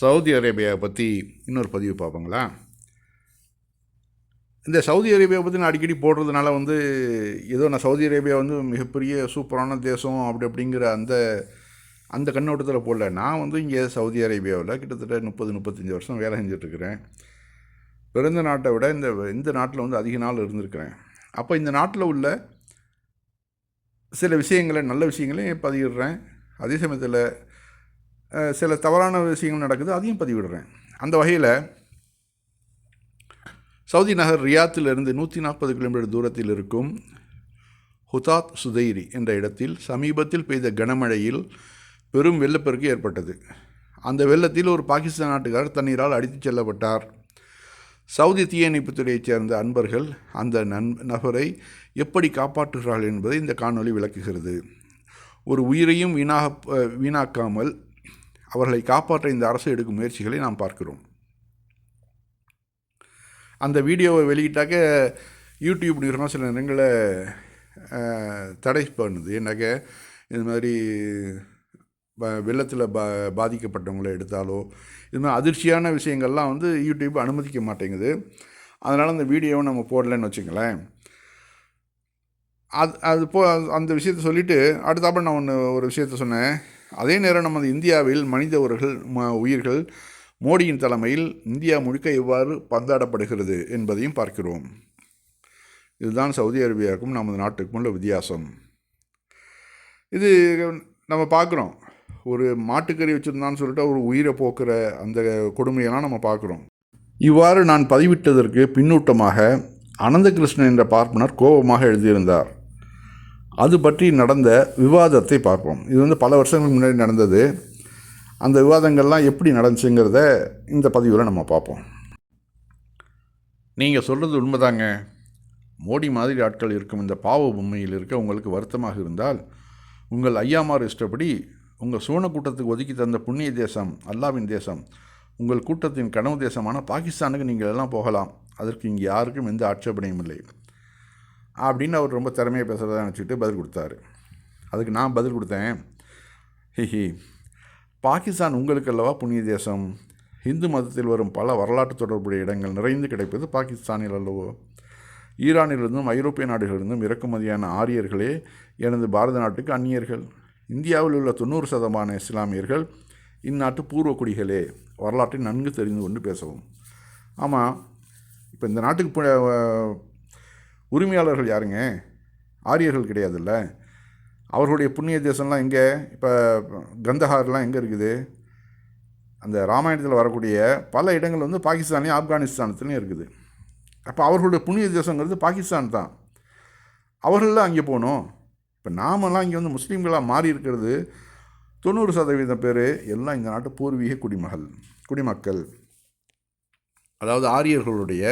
Saudi அரேபியாவை பற்றி இன்னொரு பதிவு பார்ப்போங்களா? இந்த சவுதி அரேபியாவை பற்றி நான் அடிக்கடி போடுறதுனால வந்து ஏதோ நான் சவுதி அரேபியா வந்து மிகப்பெரிய சூப்பரான தேசம் அப்படி அப்படிங்கிற அந்த அந்த கண்ணோட்டத்தில் போடல. நான் வந்து இங்கே சவுதி அரேபியாவில் கிட்டத்தட்ட முப்பது முப்பத்தஞ்சு வருஷம் வேலை செஞ்சிட்ருக்கிறேன். பிறந்த நாட்டை விட இந்த இந்த நாட்டில் வந்து அதிக நாள் இருந்திருக்கிறேன். அப்போ இந்த நாட்டில் உள்ள சில விஷயங்களை நல்ல விஷயங்களையும் பதிவிடுறேன் அதே சமயத்தில் சில தவறான விஷயங்கள் நடக்குது அதையும் பதிவிடுறேன். அந்த வகையில் சவுதி நகர் ரியாத்திலிருந்து நூற்றி நாற்பது கிலோமீட்டர் தூரத்தில் இருக்கும் ஹுதாத் சுதைரி என்ற இடத்தில் சமீபத்தில் பெய்த கனமழையில் பெரும் வெள்ளப்பெருக்கு ஏற்பட்டது. அந்த வெள்ளத்தில் ஒரு பாகிஸ்தான் நாட்டுக்காரர் தண்ணீரால் அடித்துச் செல்லப்பட்டார். சவுதி தீயணைப்புத்துறையைச் சேர்ந்த அன்பர்கள் அந்த நன் நபரை எப்படி காப்பாற்றுகிறார்கள் என்பதை இந்த காணொளி விளக்குகிறது. ஒரு உயிரையும் வீணாக வீணாக்காமல் அவர்களை காப்பாற்ற இந்த அரசு எடுக்கும் முயற்சிகளை நாம் பார்க்கிறோம். அந்த வீடியோவை வெளியிட்டாக்க யூடியூப் நிறுவனம் சில நேரங்களில் தடை பண்ணுது. ஏன்னாக்க இது மாதிரி வெள்ளத்தில் பா பாதிக்கப்பட்டவங்களை எடுத்தாலோ இது மாதிரி அதிர்ச்சியான விஷயங்கள்லாம் வந்து யூடியூப் அனுமதிக்க மாட்டேங்குது. அதனால் அந்த வீடியோவை நம்ம போடலைன்னு வச்சுங்களேன். அது அது போ அந்த விஷயத்த சொல்லிவிட்டு அடுத்தாப்ப நான் ஒன்று ஒரு விஷயத்த சொன்னேன். அதே நேரம் நமது இந்தியாவில் மனித உயிர்கள் ம உயிர்கள் மோடியின் தலைமையில் இந்தியா முழுக்க எவ்வாறு பந்தாடப்படுகிறது என்பதையும் பார்க்கிறோம். இதுதான் சவுதி அரேபியாவுக்கும் நமது நாட்டுக்கும் உள்ள வித்தியாசம். இது நம்ம பார்க்குறோம். ஒரு மாட்டுக்கறி வச்சுருந்தான்னு சொல்லிட்டு ஒரு உயிரை போக்குற அந்த கொடுமையெல்லாம் நம்ம பார்க்குறோம். இவ்வாறு நான் பதிவிட்டதற்கு பின்னூட்டமாக அனந்தகிருஷ்ணன் என்ற பார்ப்பனர் கோபமாக எழுதியிருந்தார். அது பற்றி நடந்த விவாதத்தை பார்ப்போம். இது வந்து பல வருஷங்களுக்கு முன்னாடி நடந்தது. அந்த விவாதங்கள்லாம் எப்படி நடந்துச்சுங்கிறத இந்த பதிவில் நம்ம பார்ப்போம். நீங்கள் சொல்கிறது உண்மைதாங்க. மோடி மாதிரி ஆட்கள் இருக்கும் இந்த பாவ பொம்மையில் இருக்க உங்களுக்கு வருத்தமாக இருந்தால் உங்கள் ஐயாமார் இஷ்டப்படி உங்கள் சூன கூட்டத்துக்கு ஒதுக்கி தந்த புண்ணிய தேசம் அல்லாவின் தேசம் உங்கள் கூட்டத்தின் கனவு தேசமான பாகிஸ்தானுக்கு நீங்கள் எல்லாம் போகலாம். அதற்கு இங்கே யாருக்கும் எந்த ஆட்சேபனையும் இல்லை. அப்படின்னு அவர் ரொம்ப திறமையாக பேசுகிறதா நினச்சிட்டு பதில் கொடுத்தாரு. அதுக்கு நான் பதில் கொடுத்தேன். ஹிஹி பாகிஸ்தான் உங்களுக்கு அல்லவா புண்ணிய தேசம்? இந்து மதத்தில் வரும் பல வரலாற்று தொடர்புடைய இடங்கள் நிறைந்து கிடைப்பது பாகிஸ்தானில் அல்லவோ? ஈரானிலிருந்தும் ஐரோப்பிய நாடுகளிலிருந்தும் இறக்குமதியான ஆரியர்களே எனது பாரத நாட்டுக்கு அந்நியர்கள். இந்தியாவில் உள்ள தொண்ணூறு சதமான இஸ்லாமியர்கள் இந்நாட்டு பூர்வ குடிகளே. வரலாற்றை நன்கு தெரிந்து கொண்டு பேசவும். ஆமாம் இப்போ இந்த நாட்டுக்கு உரிமையாளர்கள் யாருங்க? ஆரியர்கள் கிடையாதுல்ல. அவர்களுடைய புண்ணிய தேசம்லாம் எங்கே? இப்போ கந்தஹார்லாம் எங்கே இருக்குது? அந்த ராமாயணத்தில் வரக்கூடிய பல இடங்கள் வந்து பாகிஸ்தான்லேயும் ஆப்கானிஸ்தானத்துலேயும் இருக்குது. அப்போ அவர்களுடைய புண்ணிய தேசங்கிறது பாகிஸ்தான் தான். அவர்கள்லாம் அங்கே போகணும். இப்போ நாமெல்லாம் இங்கே வந்து முஸ்லீம்களாக மாறி இருக்கிறது. தொண்ணூறு சதவீதம் பேர் எல்லாம் இந்த நாட்டு பூர்வீக குடிமகள் குடிமக்கள். அதாவது ஆரியர்களுடைய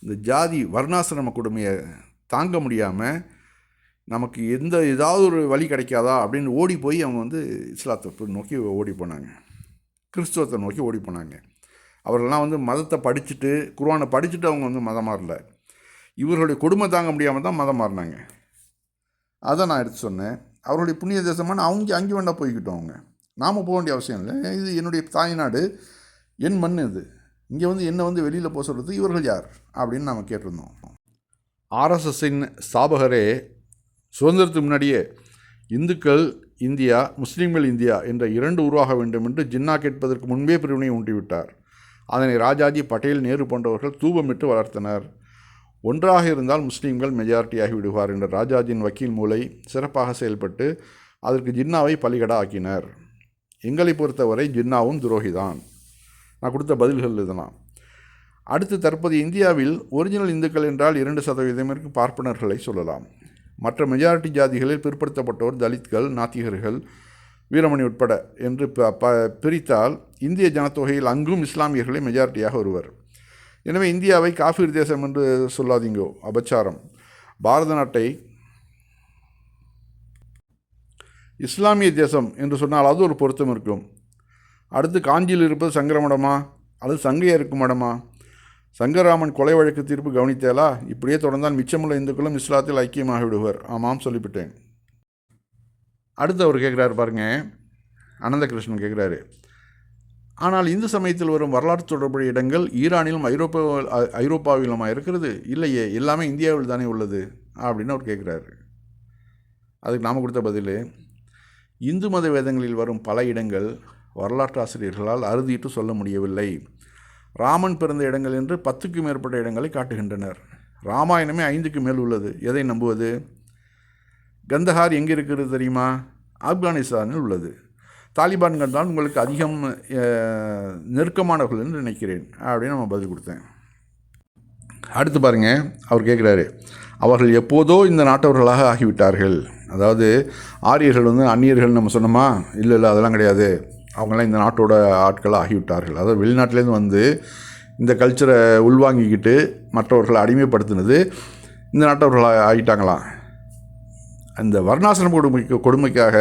இந்த ஜாதி வர்ணாசிரம கொடுமையை தாங்க முடியாமல் நமக்கு எந்த ஏதாவது ஒரு வழி கிடைக்காதா அப்படின்னு ஓடி போய் அவங்க வந்து இஸ்லாத்தை நோக்கி ஓடி போனாங்க. கிறிஸ்துவத்தை நோக்கி ஓடி போனாங்க. அவர்கள்லாம் வந்து மதத்தை படிச்சுட்டு குர்ஆனை படிச்சுட்டு அவங்க வந்து மதம் மாறல. இவர்களுடைய கொடுமை தாங்க முடியாமல் தான் மதம் மாறினாங்க. அதை நான் எடுத்து சொன்னேன். அவருடைய புண்ணிய தேசமான அவங்க அங்கே வேண்டாம் போய்கிட்டோம் அவங்க. நாம் போக வேண்டிய அவசியம் இல்லை. இது என்னுடைய தாய்நாடு. என் மண் இது. இங்கே வந்து என்னை வந்து வெளியில் போக சொல்கிறது இவர்கள் யார்? அப்படின்னு நாம் கேட்டிருந்தோம். ஆர்எஸ்எஸ்ஸின் ஸ்தாபகரே சுதந்திரத்துக்கு முன்னாடியே இந்துக்கள் இந்தியா முஸ்லீம்கள் இந்தியா என்ற இரண்டு உருவாக வேண்டும் என்று ஜின்னா கேட்பதற்கு முன்பே பிரிவினை ஊன்றிவிட்டார் அதனை ராஜாஜி பட்டேல் நேரு போன்றவர்கள் தூபமிட்டு வளர்த்தனர். ஒன்றாக இருந்தால் முஸ்லீம்கள் மெஜாரிட்டியாகி விடுவார் என்ற ராஜாஜியின் வக்கீல் மூளை சிறப்பாக செயல்பட்டு அதற்கு ஜின்னாவை பலிகடா ஆக்கினர். எங்களை பொறுத்தவரை ஜின்னாவும் துரோகிதான். நான் கொடுத்த பதில்கள் இதெல்லாம். அடுத்து தற்போது இந்தியாவில் ஒரிஜினல் இந்துக்கள் என்றால் இரண்டு சதவீதமிற்கு பார்ப்பனர்களை சொல்லலாம். மற்ற மெஜாரிட்டி ஜாதிகளில் பிற்படுத்தப்பட்டோர் தலித்கள் நாத்திகர்கள் வீரமணி உட்பட என்று ப ப பிரித்தால் இந்திய ஜனத்தொகையில் அங்கும் இஸ்லாமியர்களே மெஜாரிட்டியாக வருவர் எனவே இந்தியாவை காஃபீர் தேசம் என்று சொல்லாதீங்கோ அபச்சாரம். பாரத நாட்டை இஸ்லாமிய தேசம் என்று சொன்னால் அது ஒரு பொருத்தம் இருக்கும். அடுத்து காஞ்சியில் இருப்பது சங்கரமடமா? அல்லது சங்கையாக இருக்கும் மடமா? சங்கராமன் கொலை வழக்கு தீர்ப்பு கவனித்தேலா? இப்படியே தொடர்ந்தால் மிச்சமுள்ள இந்துக்களும் இஸ்லாத்தில் ஐக்கியமாகி விடுவர் ஆமாம் சொல்லிவிட்டேன். அடுத்து அவர் கேட்குறாரு பாருங்க. அனந்தகிருஷ்ணன் கேட்குறாரு. ஆனால் இந்து சமயத்தில் வரும் வரலாற்று தொடர்புடைய இடங்கள் ஈரானிலும் ஐரோப்பா ஐரோப்பாவிலுமா இருக்கிறது? இல்லையே எல்லாமே இந்தியாவில் தானே உள்ளது அப்படின்னு அவர் கேட்குறாரு. அதுக்கு நாம் கொடுத்த பதில் இந்து மத வேதங்களில் வரும் பல இடங்கள் வரலாற்று ஆசிரியர்களால் அறுதியிட்டு சொல்ல முடியவில்லை. ராமன் பிறந்த இடங்கள் என்று பத்துக்கும் மேற்பட்ட இடங்களை காட்டுகின்றனர். ராமாயணமே ஐந்துக்கு மேல் உள்ளது. எதை நம்புவது? கந்தஹார் எங்கே இருக்கிறது தெரியுமா? ஆப்கானிஸ்தானில் உள்ளது. தாலிபான்கள் தான் உங்களுக்கு அதிகம் நெருக்கமானவர்கள் என்று நினைக்கிறேன். அப்படின்னு நம்ம பதில் கொடுத்தேன். அடுத்து பாருங்கள் அவர் கேட்குறாரு அவர்கள் எப்போதோ இந்த நாட்டவர்களாக ஆகிவிட்டார்கள். அதாவது ஆரியர்கள் வந்து அந்நியர்கள் நம்ம சொன்னோமா? இல்லை இல்லை அதெல்லாம் கிடையாது. அவங்களாம் இந்த நாட்டோட ஆட்களாக ஆகிவிட்டார்கள். அதாவது வெளிநாட்டிலேருந்து வந்து இந்த கல்ச்சரை உள்வாங்கிக்கிட்டு மற்றவர்களை அடிமைப்படுத்தினது இந்த நாட்டவர்களாக ஆகிட்டாங்களாம் அந்த வர்ணாசிரம கொடுமைக்கு கொடுமைக்காக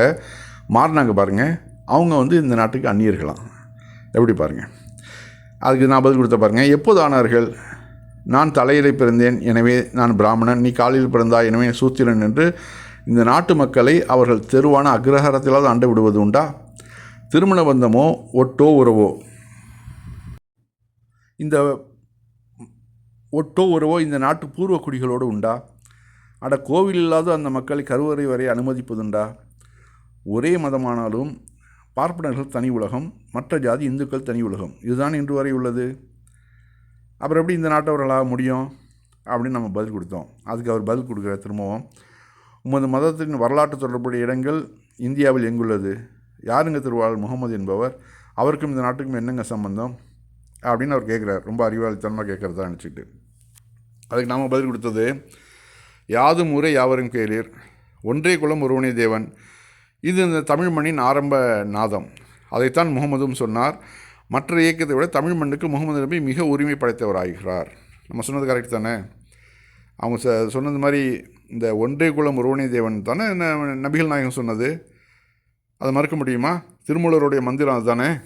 மாறினாங்க பாருங்கள் அவங்க வந்து இந்த நாட்டுக்கு அந்நியர்களாம். எப்படி பாருங்கள் அதுக்கு நான் பதில் கொடுத்த பாருங்கள் எப்போது ஆனார்கள் நான் தலையிலே பிறந்தேன். எனவே நான் பிராமணன். நீ காலில் பிறந்தா எனவே சூத்திரன் என்று இந்த நாட்டு மக்களை அவர்கள் தெருவான அக்ரஹாரத்திலாவது அண்டை விடுவது உண்டா? திருமண பந்தமோ ஒட்டோ உறவோ? இந்த ஒட்டோ உறவோ இந்த நாட்டு பூர்வ குடிகளோடு உண்டா? அட கோவில் இல்லாத அந்த மக்களை கருவறை வரை அனுமதிப்பதுண்டா? ஒரே மதமானாலும் பார்ப்பனர்கள் தனி உலகம் மற்ற ஜாதி இந்துக்கள் தனி உலகம். இதுதான் இன்று வரை உள்ளது. அப்புறம் எப்படி இந்த நாட்டவர்களாக முடியும்? அப்படின்னு நம்ம பதில் கொடுத்தோம். அதுக்கு அவர் பதில் கொடுக்குற திரும்பவும். உமது மதத்தின் வரலாற்று தொடர்புடைய இடங்கள் இந்தியாவில் எங்குள்ளது? யாருங்க திருவாளர்? முகமது என்பவர். அவருக்கும் இந்த நாட்டுக்கும் என்னங்க சம்பந்தம்? அப்படின்னு அவர் கேட்குறார் ரொம்ப அறிவாளித்தனமாக கேட்குறதா நினச்சிட்டு அதுக்கு நாம் பதில் கொடுத்தது யாது முறை யாவரும் கேளீர். ஒன்றே குலம் ஒருவனே தேவன். இது இந்த தமிழ் மண்ணின் ஆரம்ப நாதம். அதைத்தான் முகமதும் சொன்னார். மற்ற இயக்கத்தை விட தமிழ் மண்ணுக்கு முகமது நபி மிக உரிமை படைத்தவராகிறார். நம்ம சொன்னது கரெக்ட் தானே? அவங்க ச சொன்னது மாதிரி இந்த ஒன்றே குலம் ஒருவனே தேவன் தானே நபிகள் நாயகம் சொன்னது? அதை மறுக்க முடியுமா? திருமூலருடைய மந்திரம் அதுதானே?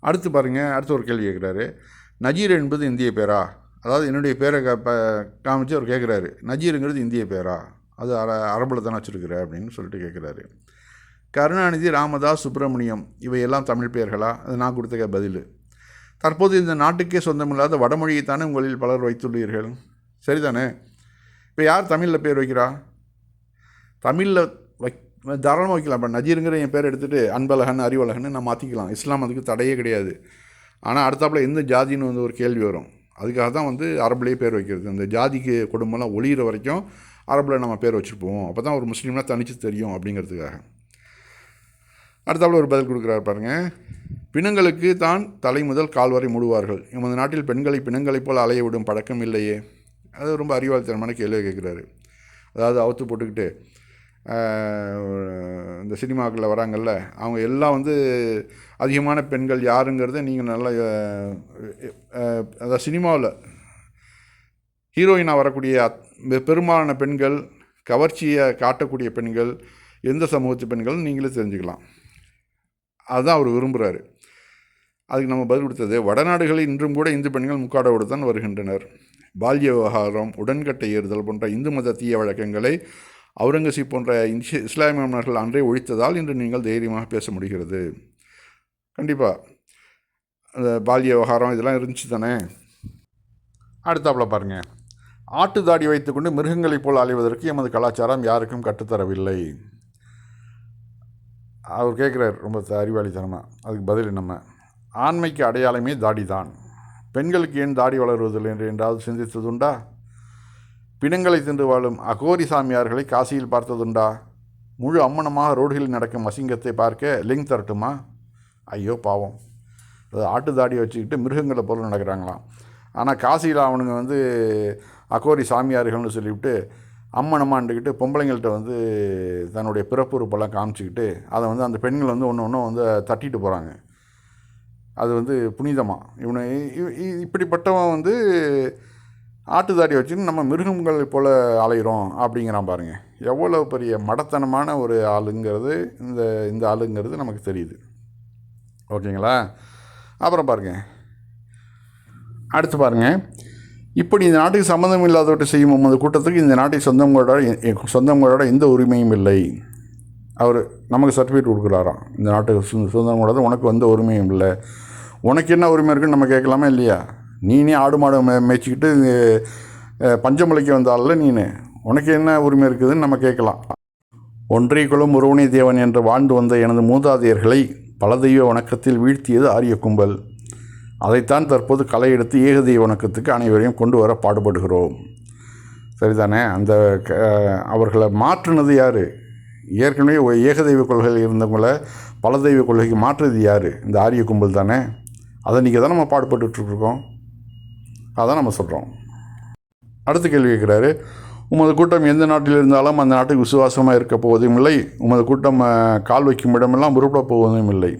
அடுத்து பாருங்கள் அடுத்து ஒரு கேள்வி கேட்குறாரு. நஜீர் என்பது இந்திய பேரா? அதாவது என்னுடைய பேரை க ப காமிச்சு அவர் கேட்குறாரு. நஜீருங்கிறது இந்திய பேரா? அது அர அரபில் தானே வச்சுருக்குற அப்படின்னு சொல்லிட்டு கேட்குறாரு. கருணாநிதி ராமதாஸ் சுப்பிரமணியம் இவையெல்லாம் தமிழ் பெயர்களா? அது நான் கொடுத்த பதில். தற்போது இந்த நாட்டுக்கே சொந்தமில்லாத வடமொழியைத்தானே உங்களில் பலர் வைத்துள்ளீர்கள்? சரிதானே? இப்போ யார் தமிழில் பேர் வைக்கிறா? தமிழில் தாராளமாக வைக்கலாம். இப்போ நஜீருங்கிற என் பேர் எடுத்துகிட்டு அன்பழகன் அறிவழகன் நான் மாற்றிக்கலாம் இஸ்லாம் அதுக்கு தடையே கிடையாது. ஆனால் அடுத்தாப்பில் எந்த ஜாதின்னு வந்து ஒரு கேள்வி வரும். அதுக்காக தான் வந்து அரபுலேயே பேர் வைக்கிறது. அந்த ஜாதிக்கு குடும்பம்லாம் ஒளியிற வரைக்கும் அரபில் நம்ம பேர் வச்சுருப்போம். அப்போ தான் ஒரு முஸ்லீம்னா தனிச்சு தெரியும் அப்படிங்கிறதுக்காக. அடுத்தாப்புல ஒரு பதில் கொடுக்குறாரு பாருங்கள் பிணங்களுக்கு தான் தலை முதல் கால் வரை மூடுவார்கள். எமது நாட்டில் பெண்களை பிணங்களைப் போல் அலைய விடும் பழக்கம் இல்லையே? அது ரொம்ப அறிவாளித்தனமான கேள்வியை கேட்குறாரு அதாவது அவுத்து போட்டுக்கிட்டு இந்த சினிமாக்களில் வராங்கல்ல அவங்க எல்லாம் வந்து அதிகமான பெண்கள் யாருங்கிறத நீங்கள் நல்லா அதாவது சினிமாவில் ஹீரோயினாக வரக்கூடிய பெரும்பாலான பெண்கள் கவர்ச்சியை காட்டக்கூடிய பெண்கள் எந்த சமூகத்து பெண்கள் நீங்களே தெரிஞ்சுக்கலாம். அதுதான் அவர் விரும்புகிறாரு அதுக்கு நம்ம பதில் கொடுத்தது வடநாடுகளில் இன்றும் கூட இந்து பெண்கள் முக்காடோடு தான் வருகின்றனர். பால்ய விவகாரம் உடன்கட்டை ஏறுதல் போன்ற இந்து மத தீய வழக்கங்களை அவுரங்கசீப் போன்ற இன்சி- இஸ்லாமிய மன்னர்கள் அன்றே ஒழித்ததால் இன்று நீங்கள் தைரியமாக பேச முடிகிறது. கண்டிப்பாக அந்த பால்ய விவகாரம் இதெல்லாம் இருந்துச்சு தானே? அடுத்தாப்பில் பாருங்கள் ஆட்டு தாடி வைத்துக்கொண்டு மிருகங்களைப் போல் அலைவதற்கு எமது கலாச்சாரம் யாருக்கும் கற்றுத்தரவில்லை அவர் கேட்குறார் ரொம்ப அறிவாளித்தனமாக அதுக்கு பதில் நம்ம ஆண்மைக்கு அடையாளமே தாடி தான் பெண்களுக்கு ஏன் தாடி வளருவதில்லை என்று என்றாவது சிந்தித்ததுண்டா? பிணங்களை தின்று வாழும் அகோரி சாமியார்களை காசியில் பார்த்ததுண்டா? முழு அம்மனமாக ரோடுகளில் நடக்கும் அசிங்கத்தை பார்க்க லிங்க் தரட்டுமா? ஐயோ பாவம். அது ஆட்டு தாடியை வச்சுக்கிட்டு மிருகங்களை போல நடக்கிறாங்களாம். ஆனால் காசியில் அவனுங்க வந்து அகோரி சாமியார்கள்னு சொல்லிவிட்டு அம்மனமாண்டுக்கிட்டு பொம்பளைங்கள்ட்ட வந்து தன்னுடைய பிறப்புறுப்பெல்லாம் காமிச்சிக்கிட்டு அதை வந்து அந்த பெண்கள் வந்து ஒன்று ஒன்று வந்து தட்டிட்டு போகிறாங்க. அது வந்து புனிதமாக இவனை இ- இப்படிப்பட்டவன் வந்து ஆட்டுதாடி வச்சுன்னு நம்ம மிருகங்களை போல் அலைகிறோம் அப்படிங்கிறான் பாருங்கள் எவ்வளோ பெரிய மடத்தனமான ஒரு ஆளுங்கிறது இந்த இந்த ஆளுங்கிறது நமக்கு தெரியுது. ஓகேங்களா? அப்புறம் பாருங்கள் அடுத்து பாருங்கள் இப்படி இந்த நாட்டுக்கு சம்மந்தம் இல்லாதவற்றை செய்யும் உமது கூட்டத்துக்கு இந்த நாட்டை சொந்தங்களோட சொந்தங்களோட எந்த உரிமையும் இல்லை. அவர் நமக்கு சர்டிஃபிகேட் கொடுக்குறாராம். இந்த நாட்டுக்கு சு சுதந்திரம் கூடாது உனக்கு வந்து உரிமையும் இல்லை. உனக்கு என்ன உரிமை இருக்குன்னு நம்ம கேட்கலாமா இல்லையா? நீனே ஆடு மாடு மே மேய்ச்சிக்கிட்டு பஞ்சமுலைக்கு பஞ்சமலைக்கு வந்தால நீனு? உனக்கு என்ன உரிமை இருக்குதுன்னு நம்ம கேட்கலாம். ஒன்றை குலம் தேவன் என்று வாழ்ந்து வந்த எனது மூதாதையர்களை பல தெய்வ வணக்கத்தில் வீழ்த்தியது ஆரிய கும்பல். அதைத்தான் தற்போது களை எடுத்து ஏகதெய்வ வணக்கத்துக்கு அனைவரையும் கொண்டு வர பாடுபடுகிறோம். சரிதானே? அந்த க- அவர்களை மாற்றினது யார்? ஏற்கனவே ஏகதெய்வ கொள்கையில் இருந்தவங்கள பல தெய்வ கொள்கைக்கு மாற்றுறது யார்? இந்த ஆரிய கும்பல் தானே? அதை நீங்கள் தான் நம்ம பாடுபட்டுருக்கோம் அதான் நம்ம சொல்கிறோம் அடுத்த கேள்வி கேட்குறாரு உமது கூட்டம் எந்த நாட்டில் இருந்தாலும் அந்த நாட்டுக்கு விசுவாசமாக இருக்க போவதும் இல்லை உமது கூட்டம் கால் வைக்கும் இடமெல்லாம் உருப்பிட போவதும் இல்லை.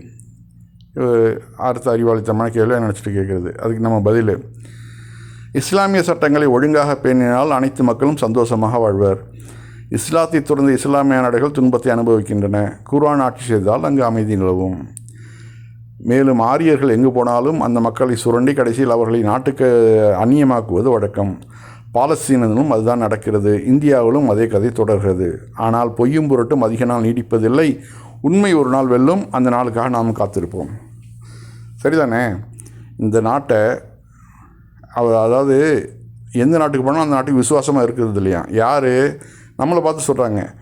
அடுத்த அறிவாளித்தமான கேள்வி நினச்சிட்டு கேட்குறது? அதுக்கு நம்ம பதில் இஸ்லாமிய சட்டங்களை ஒழுங்காக பேணினால் அனைத்து மக்களும் சந்தோஷமாக வாழ்வர். இஸ்லாத்தை தொடர்ந்து இஸ்லாமிய நாடுகள் துன்பத்தை அனுபவிக்கின்றன. குர்ஆன் ஆட்சி செய்தால் அங்கு அமைதி நிலவும். மேலும் ஆரியர்கள் எங்கு போனாலும் அந்த மக்களை சுரண்டி கடைசியில் அவர்களை நாட்டுக்கு அந்நியமாக்குவது வழக்கம். பாலஸ்தீனத்திலும் அதுதான் நடக்கிறது. இந்தியாவிலும் அதே கதை தொடர்கிறது. ஆனால் பொய்யும் பொருட்டும் அதிக நாள் நீடிப்பதில்லை. உண்மை ஒரு நாள் வெல்லும். அந்த நாளுக்காக நாம் காத்திருப்போம். சரிதானே? இந்த நாட்டை அதாவது எந்த நாட்டுக்கு போனாலும் அந்த நாட்டுக்கு விசுவாசமாக இருக்கிறது இல்லையா? யார்? நம்மளை பார்த்து சொல்கிறாங்க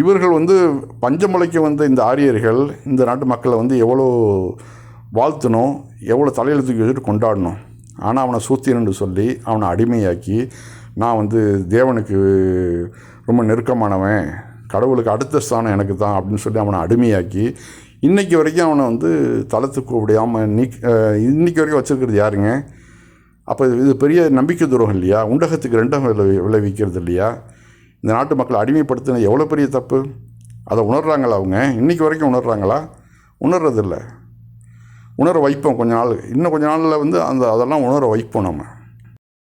இவர்கள் வந்து பஞ்சமலைக்கு வந்த இந்த ஆரியர்கள் இந்த நாட்டு மக்களை வந்து எவ்வளோ வாழ்த்தணும் எவ்வளோ தலையில் தூக்கி வச்சுட்டு கொண்டாடணும். ஆனால் அவனை சூத்திரன்னு சொல்லி அவனை அடிமையாக்கி நான் வந்து தேவனுக்கு ரொம்ப நெருக்கமானவன் கடவுளுக்கு அடுத்த ஸ்தானம் எனக்கு தான் அப்படின்னு சொல்லி அவனை அடிமையாக்கி இன்றைக்கி வரைக்கும் அவனை வந்து தளத்துக்கு விடாமல் நீ இன்றைக்கி வரைக்கும் வச்சுருக்கிறது யாருங்க? அப்போ இது பெரிய நம்பிக்கை துரோகம் இல்லையா? உண்டகத்துக்கு ரெண்டாம் விளை விளைவிக்கிறது இல்லையா? இந்த நாட்டு மக்களை அடிமைப்படுத்தின எவ்வளோ பெரிய தப்பு? அதை உணர்கிறாங்களா அவங்க? இன்றைக்கி வரைக்கும் உணர்கிறாங்களா உணர்றதில்ல. உணர வைப்போம் கொஞ்ச நாள். இன்னும் கொஞ்ச நாளில் வந்து அந்த அதெல்லாம் உணர வைப்போம் நம்ம.